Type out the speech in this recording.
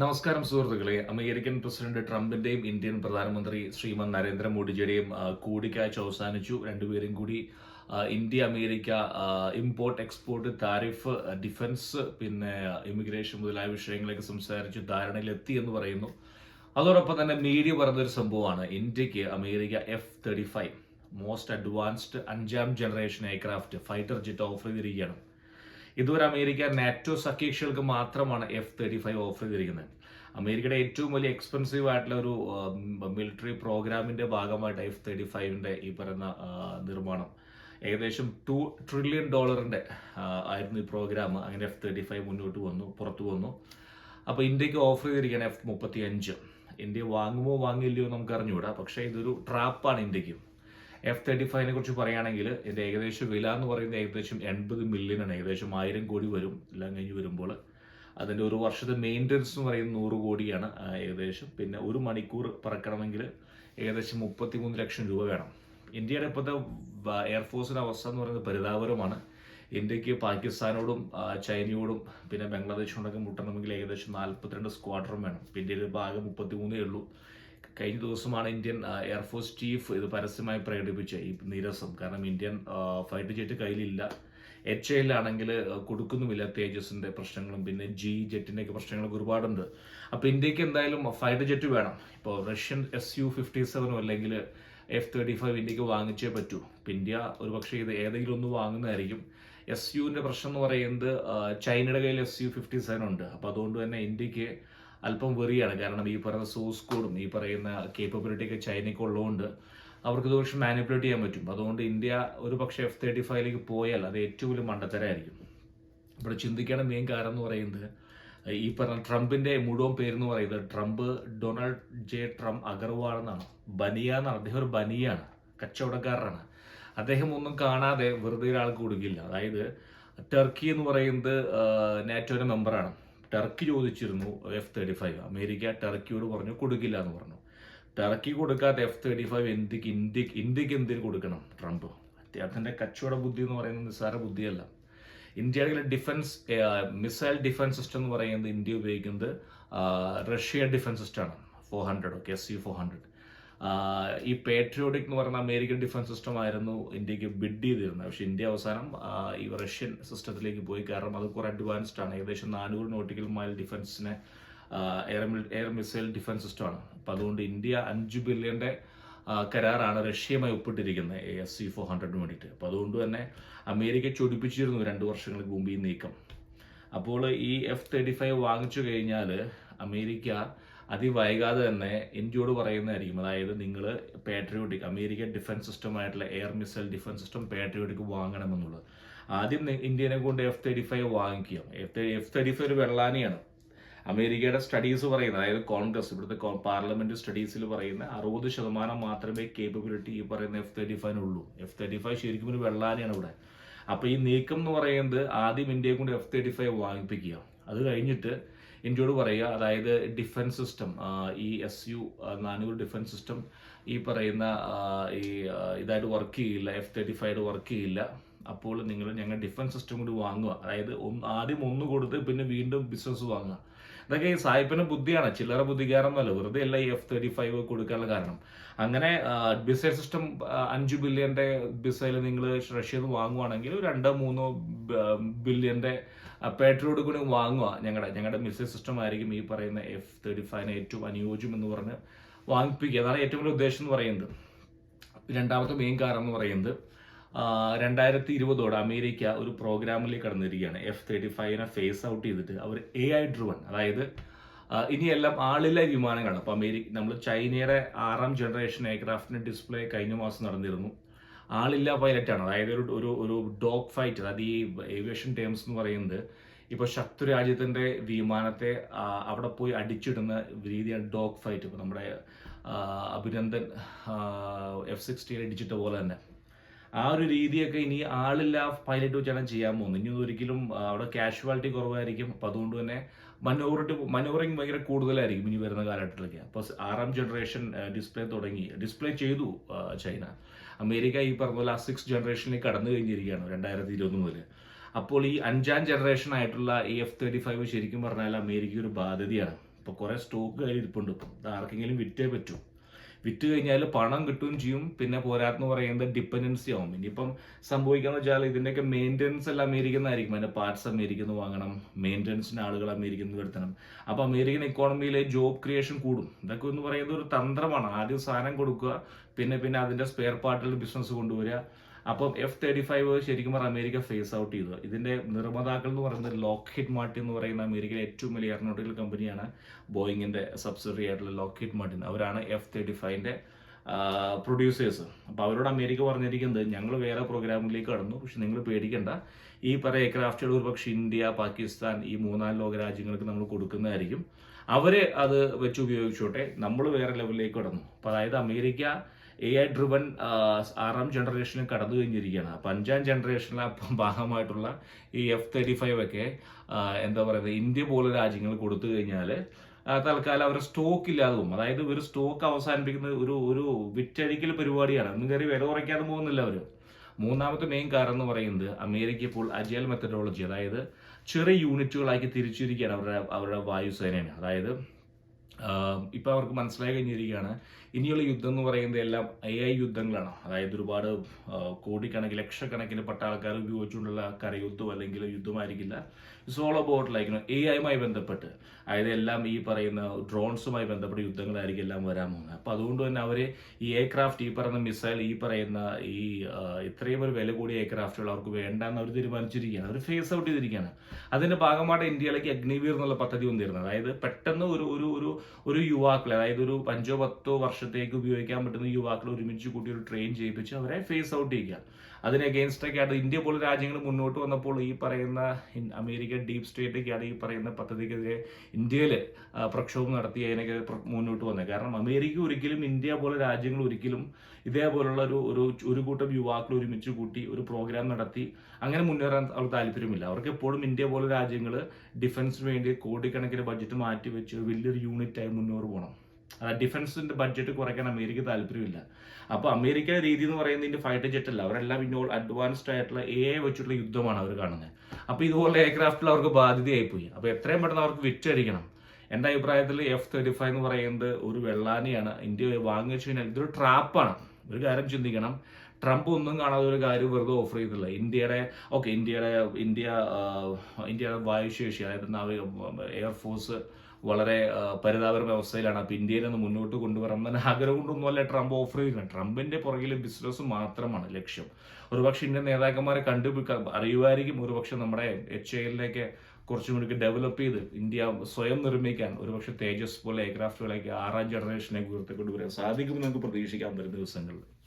നമസ്കാരം സുഹൃത്തുക്കളെ. American president ട്രംപിന്റെയും Indian പ്രധാനമന്ത്രി ശ്രീമൻ നരേന്ദ്രമോദിജിയുടെയും കൂടിക്കാഴ്ച അവസാനിച്ചു. രണ്ടുപേരും കൂടി India America import export tariff defence പിന്നെ ഇമിഗ്രേഷൻ മുതലായ വിഷയങ്ങളൊക്കെ സംസാരിച്ച് ധാരണയിലെത്തി എന്ന് പറയുന്നു. അതോടൊപ്പം തന്നെ മീഡിയ പറഞ്ഞൊരു സംഭവമാണ്. ഇന്ത്യയ്ക്ക് America F thirty five most advanced അഞ്ചാം generation aircraft fighter jet offer ചെയ്തിരിക്കുകയാണ്. ഇതുവരെ അമേരിക്ക നാറ്റോ സഖ്യകക്ഷികൾക്ക് മാത്രമാണ് എഫ് തേർട്ടി ഫൈവ് ഓഫർ ചെയ്തിരിക്കുന്നത്. അമേരിക്കയുടെ ഏറ്റവും വലിയ എക്സ്പെൻസീവ് ആയിട്ടുള്ള ഒരു മിലിറ്ററി പ്രോഗ്രാമിന്റെ ഭാഗമായിട്ട് എഫ് തേർട്ടി ഫൈവിന്റെ ഈ പറയുന്ന നിർമ്മാണം. ഏകദേശം ടു ട്രില്യൺ ഡോളറിന്റെ ആയിരുന്നു ഈ പ്രോഗ്രാം അങ്ങനെ എഫ് തേർട്ടി ഫൈവ് മുന്നോട്ട് വന്നു പുറത്തു വന്നു. അപ്പോൾ ഇന്ത്യയ്ക്ക് ഓഫർ ചെയ്തിരിക്കുകയാണ് എഫ് മുപ്പത്തി അഞ്ച് ഇന്ത്യ വാങ്ങുമോ വാങ്ങില്ലയോ നമുക്ക് അറിഞ്ഞുകൂടാ പക്ഷേ ഇതൊരു ട്രാപ്പാണ് ഇന്ത്യയ്ക്ക്. എഫ് തേർട്ടി ഫൈവിനെ കുറിച്ച് പറയുകയാണെങ്കിൽ ഇതിന്റെ ഏകദേശം വില എന്ന് പറയുന്നത് ഏകദേശം എൺപത് മില്യൺ ആണ്. ഏകദേശം ആയിരം കോടി വരും. എല്ലാം കഴിഞ്ഞ് വരുമ്പോൾ അതിന്റെ ഒരു വർഷത്തെ മെയിന്റനൻസ് എന്ന് പറയുന്നത് നൂറ് കോടിയാണ് ഏകദേശം. പിന്നെ ഒരു മണിക്കൂർ പറക്കണമെങ്കിൽ ഏകദേശം മുപ്പത്തിമൂന്ന് ലക്ഷം രൂപ വേണം. ഇന്ത്യയുടെ ഇപ്പോഴത്തെ എയർഫോഴ്സിന്റെ അവസ്ഥ എന്ന് പറയുന്നത് പരിതാപകരമാണ്. ഇന്ത്യയ്ക്ക് പാകിസ്ഥാനോടും ചൈനയോടും പിന്നെ ബംഗ്ലാദേശിനോടൊക്കെ മുട്ടണമെങ്കിൽ ഏകദേശം നാൽപ്പത്തിരണ്ട് സ്ക്വാഡ്രൺ വേണം. ഇന്ത്യയിൽ ഇപ്പോൾ ആകെ മുപ്പത്തിമൂന്നേ ഉള്ളൂ. കഴിഞ്ഞ ദിവസമാണ് ഇന്ത്യൻ എയർഫോഴ്സ് ചീഫ് ഇത് പരസ്യമായി പ്രകടിപ്പിച്ച ഈ നിരസം. കാരണം ഇന്ത്യൻ ഫൈറ്റർ ജെറ്റ് കയ്യിലില്ല. എച്ച് എയിലാണെങ്കിൽ കൊടുക്കുന്നുമില്ല തേജസിന്റെ പ്രശ്നങ്ങളും. പിന്നെ ജി ജെറ്റിന്റെ ഒക്കെ പ്രശ്നങ്ങളൊക്കെ ഒരുപാടുണ്ട്. അപ്പൊ ഇന്ത്യയ്ക്ക് എന്തായാലും ഫൈറ്റർ ജെറ്റ് വേണം. ഇപ്പോൾ റഷ്യൻ എസ് യു ഫിഫ്റ്റി സെവനോ അല്ലെങ്കിൽ എഫ് തേർട്ടി ഫൈവ് ഇന്ത്യയ്ക്ക് വാങ്ങിച്ചേ പറ്റൂ. ഇപ്പം ഇന്ത്യ ഒരു പക്ഷേ ഇത് ഏതെങ്കിലും ഒന്ന് വാങ്ങുന്നതായിരിക്കും. എസ് യുവിന്റെ പ്രശ്നം എന്ന് പറയുന്നത് ചൈനയുടെ കയ്യിൽ എസ് യു ഫിഫ്റ്റി സെവൻ ഉണ്ട്. അപ്പോൾ അതുകൊണ്ട് തന്നെ ഇന്ത്യയ്ക്ക് അല്പം വെറിയാണ്. കാരണം ഈ പറയുന്ന സോഴ്സ് കോഡും ഈ പറയുന്ന കേപ്പബിലിറ്റി ഒക്കെ ചൈനയ്ക്ക് ഉള്ളതുകൊണ്ട് അവർക്ക് ദോഷം മാനിപ്പുലേറ്റ് ചെയ്യാൻ പറ്റും. അതുകൊണ്ട് ഇന്ത്യ ഒരു പക്ഷേ എഫ് തേർട്ടി ഫൈവിലേക്ക് പോയാൽ അത് ഏറ്റവും വലിയ മണ്ടത്തരായിരിക്കും ഇവിടെ ചിന്തിക്കേണ്ട മെയിൻ കാരണം എന്ന് പറയുന്നത് ഈ പറഞ്ഞ ട്രംപിന്റെ മുഴുവൻ പേരെന്ന് പറയുന്നത് Trump Donald J Trump Agarwal എന്നാണ്. ബനിയ എന്നാണ്. അദ്ദേഹം ഒരു ബനിയാണ് കച്ചവടക്കാരനാണ്. അദ്ദേഹം ഒന്നും കാണാതെ വെറുതെ ഒരാൾക്ക് കൊടുക്കില്ല. അതായത് ടർക്കി എന്ന് പറയുന്നത് നാറ്റോയുടെ മെമ്പറാണ് ടർക്കി ചോദിച്ചിരുന്നു എഫ് തേർട്ടി ഫൈവ് അമേരിക്ക ടർക്കിയോട് പറഞ്ഞു കൊടുക്കില്ല എന്ന് പറഞ്ഞു. ടർക്കി കൊടുക്കാത്ത എഫ് തേർട്ടി ഫൈവ് ഇന്ത്യയ്ക്ക് ഇന്ത്യയ്ക്ക് ഇന്ത്യയ്ക്ക് എന്തിന് കൊടുക്കണം? ട്രംപ്. അദ്ദേഹത്തിന്റെ കച്ചവട ബുദ്ധി എന്ന് പറയുന്നത് നിസ്സാര ബുദ്ധിയല്ല. ഇന്ത്യയുടെ ഡിഫൻസ് മിസൈൽ ഡിഫൻസ് സിസ്റ്റം എന്ന് പറയുന്നത് ഇന്ത്യ ഉപയോഗിക്കുന്നത് റഷ്യ ഡിഫൻസ് സിസ്റ്റമാണ് four hundred okay S C four hundred ഈ പേട്രിയോട്ടിക് എന്ന് പറയുന്ന അമേരിക്കൻ ഡിഫൻസ് സിസ്റ്റം ആയിരുന്നു ഇന്ത്യയ്ക്ക് ബിഡ് ചെയ്തിരുന്നത്. പക്ഷെ ഇന്ത്യ അവസാനം ഈ റഷ്യൻ സിസ്റ്റത്തിലേക്ക് പോയി. കാരണം അത് കുറെ അഡ്വാൻസ്ഡ് ആണ്. ഏകദേശം നാനൂറ് നോട്ടിക്കൽ മൈൽ ഡിഫൻസിനെ എയർ എയർ മിസൈൽ ഡിഫൻസ് സിസ്റ്റമാണ് അപ്പം അതുകൊണ്ട് ഇന്ത്യ അഞ്ച് ബില്യന്റെ ആ, കരാറാണ് റഷ്യയുമായി ഒപ്പിട്ടിരിക്കുന്നത് എ എസ് സി ഫോർ ഹൺഡ്രഡിന് വേണ്ടിയിട്ട്. അപ്പോൾ അതുകൊണ്ട് തന്നെ അമേരിക്ക ചൊടിപ്പിച്ചിരുന്നു രണ്ട് വർഷങ്ങൾക്ക് മുമ്പ് ഈ നീക്കം. അപ്പോൾ ഈ എഫ് തേർട്ടി ഫൈവ് വാങ്ങിച്ചു കഴിഞ്ഞാൽ അമേരിക്ക അതിവൈകാതെ തന്നെ ഇന്ത്യയോട് പറയുന്നതായിരിക്കും. അതായത് നിങ്ങൾ patriotic American defence സിസ്റ്റമായിട്ടുള്ള air missile defence system patriotic വാങ്ങണമെന്നുള്ളത്. ആദ്യം ഇന്ത്യനെ കൊണ്ട് എഫ് തേർട്ടി ഫൈവ് വാങ്ങിക്കുക. എഫ് എഫ് തേർട്ടി ഫൈവ് ഒരു വെള്ളാനിയാണ്. അമേരിക്കയുടെ സ്റ്റഡീസ് പറയുന്നത് അതായത് കോൺഗ്രസ് ഇവിടുത്തെ പാർലമെന്റ് സ്റ്റഡീസിൽ പറയുന്ന അറുപത് ശതമാനം മാത്രമേ കേപ്പബിലിറ്റി ഈ പറയുന്ന എഫ് തേർട്ടി ഫൈവിനുള്ളൂ എഫ് തേർട്ടി ഫൈവ് ശരിക്കും ഒരു വെള്ളാനിയാണ് ഇവിടെ. അപ്പോൾ ഈ നീക്കം എന്ന് പറയുന്നത് ആദ്യം ഇന്ത്യയെ കൊണ്ട് എഫ് തേർട്ടി ഫൈവ് വാങ്ങിപ്പിക്കുക. അത് കഴിഞ്ഞിട്ട് ഇന്ത്യയോട് പറയുക അതായത് ഡിഫൻസ് സിസ്റ്റം ഈ എസ് യു നാനൂറ് ഡിഫൻസ് സിസ്റ്റം ഈ പറയുന്ന ഈ ഇതായിട്ട് വർക്ക് ചെയ്യില്ല എഫ് തേർട്ടി ഫൈവ് വർക്ക് ചെയ്യില്ല. അപ്പോൾ നിങ്ങൾ ഞങ്ങൾ ഡിഫൻസ് സിസ്റ്റം കൂടി വാങ്ങുക. അതായത് ഒന്ന് ആദ്യം ഒന്ന് കൊടുത്ത് പിന്നെ വീണ്ടും ബിസിനസ് വാങ്ങുക. ഇതൊക്കെ ഈ സായിപ്പിന് ബുദ്ധിയാണ് ചില്ലറ ബുദ്ധിക്കാരൊന്നുമല്ല വെറുതെ അല്ല ഈ എഫ് തേർട്ടി ഫൈവ് കൊടുക്കാനുള്ള കാരണം. അങ്ങനെ ബിസൈൽ സിസ്റ്റം അഞ്ച് ബില്യന്റെ ബിസൈൽ നിങ്ങൾ റഷ്യയിൽ നിന്ന് വാങ്ങുവാണെങ്കിൽ രണ്ടോ മൂന്നോ ബില്യന്റെ പേട്രോഡ് കൂടി വാങ്ങുക ഞങ്ങളുടെ ഞങ്ങളുടെ മിസൈൽ സിസ്റ്റം ആയിരിക്കും ഈ പറയുന്ന എഫ് തേർട്ടി ഫൈവിന് ഏറ്റവും അനുയോജ്യം എന്ന് പറഞ്ഞ് വാങ്ങിപ്പിക്കുക. അതാണ് ഏറ്റവും വലിയ ഉദ്ദേശം എന്ന് പറയുന്നത്. രണ്ടാമത്തെ മെയിൻ കാരണം എന്ന് പറയുന്നത് രണ്ടായിരത്തി ഇരുപതോടെ അമേരിക്ക ഒരു പ്രോഗ്രാമിലേക്ക് കടന്നിരിക്കുകയാണ്. എഫ് തേർട്ടി ഫൈവിനെ ഫേസ് ഔട്ട് ചെയ്തിട്ട് അവർ എ ഐ ഡ്രിവൺ അതായത് ഇനിയെല്ലാം ആളില്ല വിമാനങ്ങളാണ് അപ്പോൾ അമേരിക്ക നമ്മൾ ചൈനയുടെ ആറാം ജനറേഷൻ എയർക്രാഫ്റ്റിന്റെ ഡിസ്പ്ലേ കഴിഞ്ഞ മാസം നടന്നിരുന്നു. ആളില്ല പൈലറ്റാണ്. അതായത് ഒരു ഒരു ഒരു ഡോഗ് ഫൈറ്റ് അതായത് ഈ ഏവിയേഷൻ ടേംസ് എന്ന് പറയുന്നത് ഇപ്പോൾ ശത്രു രാജ്യത്തിന്റെ വിമാനത്തെ അവിടെ പോയി അടിച്ചിടുന്ന രീതിയാണ് ഡോഗ് ഫൈറ്റ്. ഇപ്പോൾ നമ്മുടെ അഭിനന്ദൻ എഫ് സിക്സ്റ്റിയിൽ അടിച്ചിട്ട പോലെ തന്നെ. ആ ഒരു രീതിയൊക്കെ ഇനി ആളില്ല പൈലറ്റ് വെച്ചാണ് ചെയ്യാൻ പോകുന്നത്. ഇനി ഒരിക്കലും അവിടെ കാഷ്വാലിറ്റി കുറവായിരിക്കും. അപ്പം അതുകൊണ്ട് തന്നെ മനോറിറ്റി മനോറിങ് ഭയങ്കര കൂടുതലായിരിക്കും ഇനി വരുന്ന കാലഘട്ടത്തിലൊക്കെ. അപ്പോൾ ആറാം ജനറേഷൻ ഡിസ്പ്ലേ തുടങ്ങി. ഡിസ്പ്ലേ ചെയ്തു ചൈന. അമേരിക്ക ഈ പറഞ്ഞ പോലെ ആ സിക്സ് ജനറേഷനിലേക്ക് കടന്നു കഴിഞ്ഞിരിക്കുകയാണ് രണ്ടായിരത്തി ഇരുപത് മുതൽ അപ്പോൾ ഈ അഞ്ചാം ജനറേഷൻ ആയിട്ടുള്ള ഈ എഫ് തേർട്ടി ഫൈവ് ശരിക്കും പറഞ്ഞാൽ അമേരിക്ക ഒരു ബാധ്യതയാണ്. ഇപ്പോൾ കുറേ സ്റ്റോക്ക് കയ്യിൽ ഇരിപ്പുണ്ട്. ആർക്കെങ്കിലും വിറ്റേ പറ്റൂ. വിറ്റ് കഴിഞ്ഞാൽ പണം കിട്ടുകയും ചെയ്യും. പിന്നെ പോരാത്തെന്ന് പറയുന്നത് ഡിപ്പെൻഡൻസി ആവും. ഇനിയിപ്പം സംഭവിക്കാന്ന് വെച്ചാൽ ഇതിന്റെയൊക്കെ മെയിന്റനൻസ് എല്ലാം അമേരിക്കുന്നതായിരിക്കും അതിന്റെ പാർട്സ് അമേരിക്കന്ന് വാങ്ങണം. മെയിന്റനൻസിന് ആളുകൾ അമേരിക്കന്ന് വരുത്തണം അപ്പോൾ അമേരിക്കൻ ഇക്കോണമിയിലെ ജോബ് ക്രിയേഷൻ കൂടും. ഇതൊക്കെ എന്ന് പറയുന്നത് ഒരു തന്ത്രമാണ്. ആദ്യം സാധനം കൊടുക്കുക. പിന്നെ പിന്നെ അതിന്റെ സ്പെയർ പാർട്ടുകൾ ബിസിനസ് കൊണ്ടുവരിക. അപ്പം എഫ് തേർട്ടി ഫൈവ് ശരിക്കും പറഞ്ഞാൽ അമേരിക്ക ഫേസ് ഔട്ട് ചെയ്തു. ഇതിന്റെ നിർമ്മാതാക്കൾ എന്ന് പറയുന്നത് ലോക്ഹിറ്റ് മാർട്ടിൻ എന്ന് പറയുന്ന അമേരിക്കയിലെ ഏറ്റവും വലിയ എയറോനോട്ടിക്കൽ കമ്പനിയാണ് ബോയിങ്ങിന്റെ സബ്സിഡറി ആയിട്ടുള്ള ലോക്ഹിറ്റ് മാർട്ടിൻ അവരാണ് എഫ് തേർട്ടി ഫൈവിന്റെ പ്രൊഡ്യൂസേഴ്സ് അപ്പോൾ അവരോട് അമേരിക്ക പറഞ്ഞിരിക്കുന്നത് ഞങ്ങൾ വേറെ പ്രോഗ്രാമിലേക്ക് കടന്നു. പക്ഷെ നിങ്ങൾ പേടിക്കണ്ട. ഈ പല എയർക്രാഫ്റ്റുകൾ ഒരു പക്ഷേ ഇന്ത്യ പാകിസ്ഥാൻ ഈ മൂന്നാൽ ലോക രാജ്യങ്ങൾക്ക് നമ്മൾ കൊടുക്കുന്നതായിരിക്കും. അവർ അത് വെച്ച് ഉപയോഗിച്ചോട്ടെ. നമ്മൾ വേറെ ലെവലിലേക്ക് കടന്നു. അപ്പോൾ അതായത് അമേരിക്ക എ ഐ ഡ്രിവൺ ആറാം ജനറേഷനിൽ കടന്നു കഴിഞ്ഞിരിക്കുകയാണ്. അപ്പം അഞ്ചാം ജനറേഷനിലെ ഭാഗമായിട്ടുള്ള ഈ എഫ് തേർട്ടി ഫൈവ് ഒക്കെ എന്താ പറയുക ഇന്ത്യ പോലെ രാജ്യങ്ങൾ കൊടുത്തു കഴിഞ്ഞാൽ തൽക്കാലം അവരുടെ സ്റ്റോക്ക് ഇല്ലാതെ അതായത് ഒരു സ്റ്റോക്ക് അവസാനിപ്പിക്കുന്ന ഒരു ഒരു വിറ്റഴിക്കൽ പരിപാടിയാണ്. ഒന്നും കയറി വില കുറയ്ക്കാതെ പോകുന്നില്ല അവർ മൂന്നാമത്തെ മെയിൻ കാരണം എന്ന് പറയുന്നത് അമേരിക്ക ഇപ്പോൾ അജയൽ മെത്തഡോളജി അതായത് ചെറിയ യൂണിറ്റുകളാക്കി തിരിച്ചിരിക്കുകയാണ് അവരുടെ അവരുടെ വായുസേനയാണ് അതായത് ഇപ്പം അവർക്ക് മനസ്സിലായി കഴിഞ്ഞിരിക്കുകയാണ് ഇനിയുള്ള യുദ്ധം എന്ന് പറയുന്നത് എല്ലാം എ ഐ യുദ്ധങ്ങളാണ്. അതായത് ഒരുപാട് കോടിക്കണക്കിന് ലക്ഷക്കണക്കിന് പെട്ട ആൾക്കാർ ഉപയോഗിച്ചുകൊണ്ടുള്ള കരയുദ്ധം അല്ലെങ്കിൽ യുദ്ധമായിരിക്കില്ല. ഓൾ അബൌട്ട് ലൈക്ക് എ ഐയുമായി ബന്ധപ്പെട്ട്. അതായത് എല്ലാം ഈ പറയുന്ന ഡ്രോൺസുമായി ബന്ധപ്പെട്ട യുദ്ധങ്ങളായിരിക്കും എല്ലാം വരാൻ പോകുന്നത്. അപ്പൊ അതുകൊണ്ട് തന്നെ അവർ ഈ എയർക്രാഫ്റ്റ് ഈ പറയുന്ന മിസൈൽ ഈ പറയുന്ന ഈ ഇത്രയും ഒരു വില കൂടിയ എയർക്രാഫ്റ്റുകൾ അവർക്ക് വേണ്ടെന്ന് അവർ തീരുമാനിച്ചിരിക്കുകയാണ്. അവർ ഫേസ് ഔട്ട് ചെയ്തിരിക്കുകയാണ്. അതിന്റെ ഭാഗമായിട്ട് ഇന്ത്യയിലേക്ക് അഗ്നിവീർ എന്നുള്ള പദ്ധതി വന്നിരുന്നത്. അതായത് പെട്ടെന്ന് ഒരു ഒരു ഒരു യുവാക്കളെ അതായത് ഒരു അഞ്ചോ പത്തോ വർഷത്തേക്ക് ഉപയോഗിക്കാൻ പറ്റുന്ന യുവാക്കളെ ഒരുമിച്ച് കൂട്ടി ഒരു ട്രെയിൻ ചെയ്യിപ്പിച്ച് അവരെ ഫേസ് ഔട്ട് ചെയ്യുക. അതിന് അഗേൻസ്റ്റൊക്കെ ആയിട്ട് ഇന്ത്യ പോലെ രാജ്യങ്ങൾ മുന്നോട്ട് വന്നപ്പോൾ ഈ പറയുന്ന അമേരിക്കൻ ഡീപ് സ്റ്റേറ്റൊക്കെയാണ് ഈ പറയുന്ന പദ്ധതിക്കെതിരെ ഇന്ത്യയിൽ പ്രക്ഷോഭം നടത്തി അതിനൊക്കെ മുന്നോട്ട് വന്നത് കാരണം അമേരിക്ക ഒരിക്കലും ഇന്ത്യ പോലെ രാജ്യങ്ങൾ ഒരിക്കലും ഇതേപോലുള്ള ഒരു ഒരു ഒരു കൂട്ടം യുവാക്കൾ ഒരുമിച്ച് കൂട്ടി ഒരു പ്രോഗ്രാം നടത്തി അങ്ങനെ മുന്നേറാൻ അവർ താല്പര്യമില്ല. അവർക്ക് എപ്പോഴും ഇന്ത്യ പോലെ രാജ്യങ്ങൾ ഡിഫൻസിന് വേണ്ടി കോടിക്കണക്കിന് ബഡ്ജറ്റ് മാറ്റി വെച്ച് വലിയൊരു യൂണിറ്റായി മുന്നോട്ട് പോകണം ഡിഫൻസിന്റെ ബഡ്ജറ്റ് കുറയ്ക്കാൻ അമേരിക്ക താല്പര്യമില്ല. അപ്പോൾ അമേരിക്ക രീതി എന്ന് പറയുന്നത് ഇതിന്റെ ഫൈറ്റർ ജെറ്റ് അല്ല അവരെല്ലാം ഇന്നോൾ അഡ്വാൻസ്ഡ് ആയിട്ടുള്ള എ വെച്ചിട്ടുള്ള യുദ്ധമാണ് അവർ കാണുന്നത് അപ്പോൾ ഇതുപോലെ എയർക്രാഫ്റ്റിൽ അവർക്ക് ബാധ്യതയായി പോയി അപ്പോൾ എത്രയും പെട്ടെന്ന് അവർക്ക് വിറ്റഴിക്കണം. എന്റെ അഭിപ്രായത്തിൽ എഫ് തേർട്ടി ഫൈവ് എന്ന് പറയുന്നത് ഒരു വെള്ളാനിയാണ്. ഇന്ത്യ വാങ്ങിച്ചു കഴിഞ്ഞാൽ ഇതൊരു ട്രാപ്പാണ് ഒരു കാര്യം ചിന്തിക്കണം. ട്രംപ് ഒന്നും കാണാതെ ഒരു കാര്യം വെറുതെ ഓഫർ ചെയ്തില്ല ഇന്ത്യയുടെ ഓക്കെ ഇന്ത്യയുടെ ഇന്ത്യ ഇന്ത്യയുടെ വായുശേഷി അതായത് എയർഫോഴ്സ് വളരെ പരിതാപകരമായ അവസ്ഥയിലാണ്. അപ്പോൾ ഇന്ത്യയിൽ നിന്ന് മുന്നോട്ട് കൊണ്ടുവരണം എന്ന ആഗ്രഹം കൊണ്ടൊന്നുമല്ല ട്രംപ് ഓഫർ ചെയ്യുന്നത് ട്രംപിന്റെ പുറകിൽ ബിസിനസ് മാത്രമാണ് ലക്ഷ്യം. ഒരുപക്ഷെ ഇന്ത്യൻ നേതാക്കന്മാരെ കണ്ടു അറിയുമായിരിക്കും ഒരുപക്ഷെ നമ്മുടെ എച്ച് എല്ലിലേക്ക് കുറച്ചും കൂടി ഡെവലപ്പ് ചെയ്ത് ഇന്ത്യ സ്വയം നിർമ്മിക്കാൻ ഒരുപക്ഷെ തേജസ് പോലെ എയർക്രാഫ്റ്റുകളൊക്കെ ആറാം ജനറേഷനിലേക്ക് ഉയർത്തിക്കൊണ്ടുവരാൻ സാധിക്കുമെന്ന് നമുക്ക് പ്രതീക്ഷിക്കാൻ വരുന്ന ദിവസങ്ങളിൽ